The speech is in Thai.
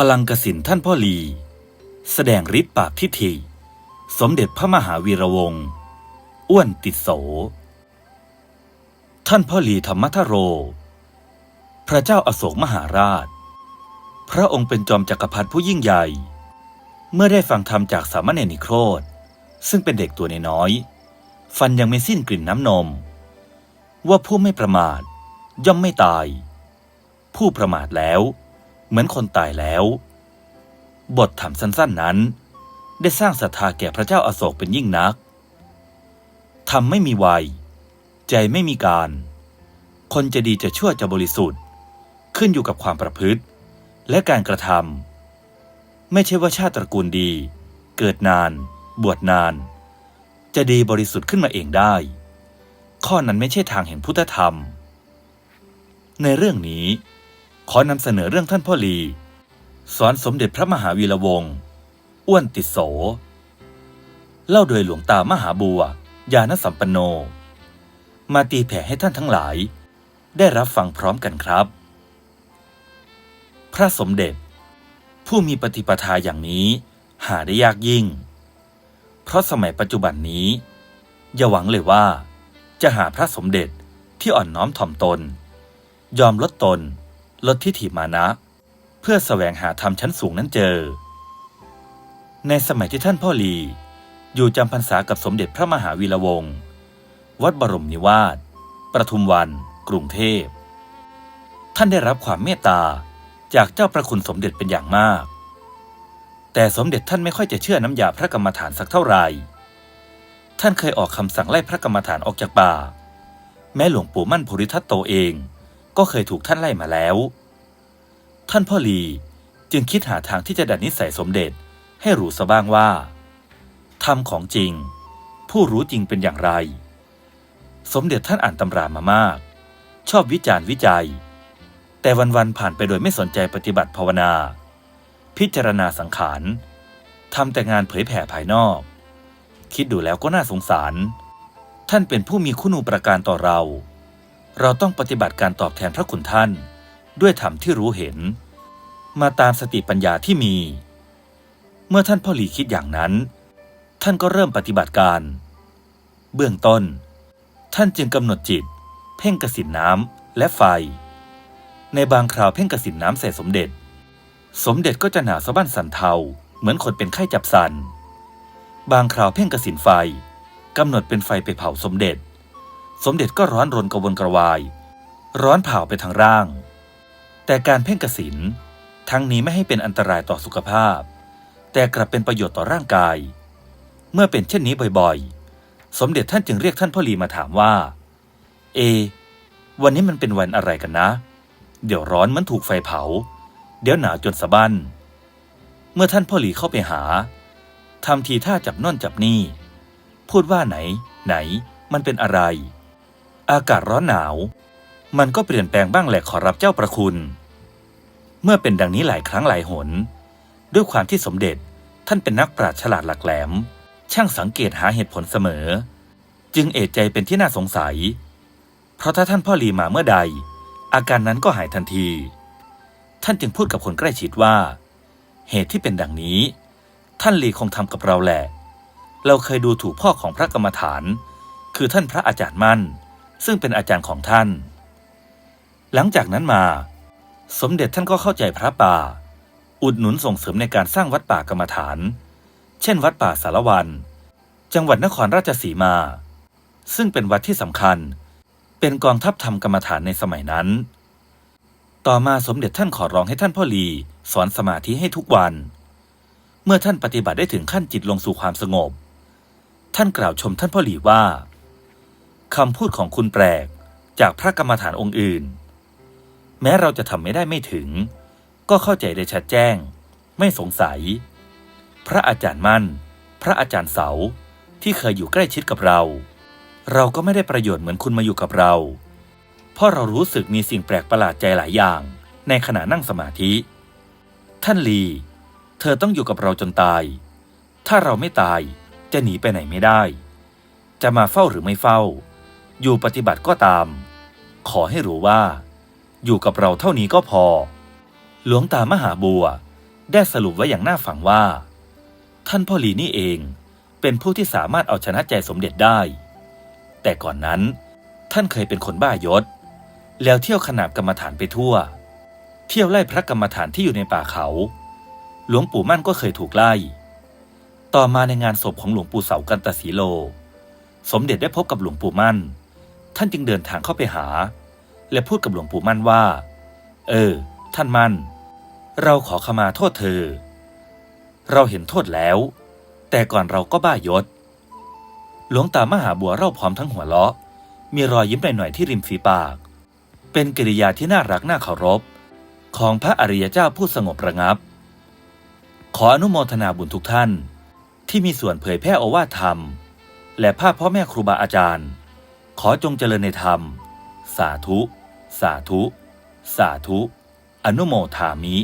พลังกสินท่านพ่อลี แสดงฤทธิ์ปากทิฐิ สมเด็จพระมหาวีระวงศ์อ้วนติดโส ท่านพ่อลีธรรมทโร พระเจ้าอาโศกมหาราช พระองค์เป็นจอมจักรพรรดิผู้ยิ่งใหญ่ เมื่อได้ฟังธรรมจากสามเณรนิโครธ ซึ่งเป็นเด็กตัวน้อย ฟันยังไม่สิ้นกลิ่นน้ำนม ว่าผู้ไม่ประมาทย่อมไม่ตาย ผู้ประมาทแล้ว เหมือนคนตายแล้ว บทธรรมสั้นๆนั้น ได้สร้างศรัทธาแก่พระเจ้าอาโศกเป็นยิ่งนักธรรมไม่มีวัย ใจไม่มีการ คนจะดีจะชั่วจะบริสุทธิ์ ขึ้นอยู่กับความประพฤติ และการกระทำไม่ใช่ว่าชาติตระกูลดี เกิดนาน บวชนาน จะดีบริสุทธิ์ขึ้นมาเองได้ ข้อนั้นไม่ใช่ทางแห่งพุทธธรรม ในเรื่องนี้ ขอนำเสนอเรื่องท่านพ่อลี สอนสมเด็จพระมหาวีระวงศ์อ้วนติโส เล่าโดยหลวงตามหาบัว ญาณสัมปันโน มาตีแผ่ให้ท่านทั้งหลาย ได้รับฟังพร้อมกันครับ พระสมเด็จ ผู้มีปฏิปทาอย่างนี้หาได้ยากยิ่ง เพราะสมัยปัจจุบันนี้ อย่าหวังเลยว่า จะหาพระสมเด็จที่อ่อนน้อมถ่อมตน ยอมลดตน ลดทิฏฐิมานะ เพื่อแสวงหาธรรมชั้นสูงนั้นเจอ ในสมัยที่ท่านพ่อลี อยู่จำพรรษากับสมเด็จพระมหาวีระวงศ์วัดบรมนิวาสประทุมวัน กรุงเทพ ท่านได้รับความเมตตาจากเจ้าประคุณสมเด็จเป็นอย่างมาก แต่สมเด็จท่านไม่ค่อยจะเชื่อน้ำยาพระกรรมฐานสักเท่าไหร่ ท่านเคยออกคำสั่งไล่พระกรรมฐานออกจากป่า แม้หลวงปู่มั่นภูริทัตโตเอง ก็เคยถูกท่านไล่มาแล้ว ท่านพ่อลีจึงคิดหาทางที่จะดัดนิสัยสมเด็จให้รู้สบ้างว่าธรรมของจริง ผู้รู้จริงเป็นอย่างไร สมเด็จท่านอ่านตำรามามาก ชอบวิจารณ์วิจัย แต่วันๆผ่านไปโดยไม่สนใจปฏิบัติภาวนา พิจารณาสังขารทำแต่งานเผยแผ่ภายนอก คิดดูแล้วก็น่าสงสาร ท่านเป็นผู้มีคุณูปการต่อเรา เราต้องปฏิบัติการตอบแทนพระคุณท่าน ด้วยธรรมที่รู้เห็น มาตามสติปัญญาที่มี เมื่อท่านพ่อหลีคิดอย่างนั้น ท่านก็เริ่มปฏิบัติการ เบื้องต้น ท่านจึงกำหนดจิต เพ่งกสินน้ำและไฟ ในบางคราวเพ่งกสินน้ำใส่สมเด็จ สมเด็จก็จะหนาวสะบั้นสันเทาเหมือนคนเป็นไข้จับสัน บางคราวเพ่งกสินไฟกำหนดเป็นไฟไปเผาสมเด็จ สมเด็จก็ร้อนรนกระวนกระวาย ร้อนเผาไปทางร่าง แต่การเพ่งกสินทั้งนี้ไม่ให้เป็นอันตรายต่อสุขภาพ แต่กลับเป็นประโยชน์ต่อร่างกาย เมื่อเป็นเช่นนี้บ่อยๆ สมเด็จท่านจึงเรียกท่านพ่อลีมาถามว่า เอ วันนี้มันเป็นวันอะไรกันนะ เดี๋ยวร้อนมือนถูกไฟเผา เดี๋ยวหนาวจนสะบั้นเมื่อท่านพ่อหลีเข้าไปหาทำทีท่าจับน่นจับนี่ พูดว่าไหน ไหน มันเป็นอะไร อากาศร้อนหนาว มันก็เปลี่ยนแปลงบ้างแหละขอรับเจ้าประคุณ เมื่อเป็นดังนี้หลายครั้งหลายหน ด้วยความที่สมเด็จท่านเป็นนักปราชญ์ฉลาดหลักแหลม ช่างสังเกตหาเหตุผลเสมอ จึงเอะใจเป็นที่น่าสงสัย เพราะถ้าท่านพ่อลีมาเมื่อใด อาการนั้นก็หายทันที ท่านจึงพูดกับคนใกล้ชิดว่า เหตุที่เป็นดังนี้ ท่านลีคงทำกับเราแหละ เราเคยดูถูกพ่อของพระกรรมฐาน คือท่านพระอาจารย์มั่น ซึ่งเป็นอาจารย์ของท่าน หลังจากนั้นมา สมเด็จท่านก็เข้าใจพระป่า อุดหนุนส่งเสริมในการสร้างวัดป่ากรรมฐาน เช่น วัดป่าสารวัน จังหวัดนครราชสีมา ซึ่งเป็นวัดที่สำคัญ เป็นกองทัพธรรมกรรมฐานในสมัยนั้น ต่อมาสมเด็จท่านขอร้องให้ท่านพ่อลีสอนสมาธิให้ทุกวัน เมื่อท่านปฏิบัติได้ถึงขั้นจิตลงสู่ความสงบ ท่านกล่าวชมท่านพ่อหลีว่า คำพูดของคุณแปลกจากพระกรรมฐานองค์อื่น แม้เราจะทำไม่ได้ไม่ถึง ก็เข้าใจได้ชัดแจ้ง ไม่สงสัย พระอาจารย์มั่น พระอาจารย์เสาที่เคยอยู่ใกล้ชิดกับเรา เราก็ไม่ได้ประโยชน์เหมือนคุณมาอยู่กับเรา เพราะเรารู้สึกมีสิ่งแปลกประหลาดใจหลายอย่าง ในขณะนั่งสมาธิ ท่านลี เธอต้องอยู่กับเราจนตาย ถ้าเราไม่ตายจะหนีไปไหนไม่ได้ จะมาเฝ้าหรือไม่เฝ้า อยู่ปฏิบัติก็ตาม ขอให้รู้ว่า อยู่กับเราเท่านี้ก็พอ หลวงตามหาบัว ได้สรุปไว้อย่างน่าฟังว่า ท่านพ่อหลีนี่เองเป็นผู้ที่สามารถเอาชนะใจสมเด็จได้ แต่ก่อนนั้น ท่านเคยเป็นคนบ้ายศ แล้วเที่ยวขนาบกรรมฐานไปทั่ว เที่ยวไล่พระกรรมฐานที่อยู่ในป่าเขา หลวงปู่มั่นก็เคยถูกไล่ ต่อมาในงานศพของหลวงปู่เสากันตสีโล สมเด็จได้พบกับหลวงปู่มั่น ท่านจึงเดินทางเข้าไปหา และพูดกับหลวงปู่มั่นว่า เออ ท่านมั่น เราขอขมาโทษเธอ เราเห็นโทษแล้ว แต่ก่อนเราก็บ้ายศ หลวงตามหาบัวเล่าพร้อมทั้งหัวเราะ มีรอยยิ้มหน่อยๆที่ริมฝีปาก เป็นกิริยาที่น่ารักน่าเคารพ ของพระอริยเจ้าผู้สงบระงับ ขออนุโมทนาบุญทุกท่าน ที่มีส่วนเผยแพร่อวาทธรรม และภาพพ่อแม่ครูบาอาจารย์ ขอจงเจริญในธรรม สาธุ สาธุ สาธุ อนุโมทามิ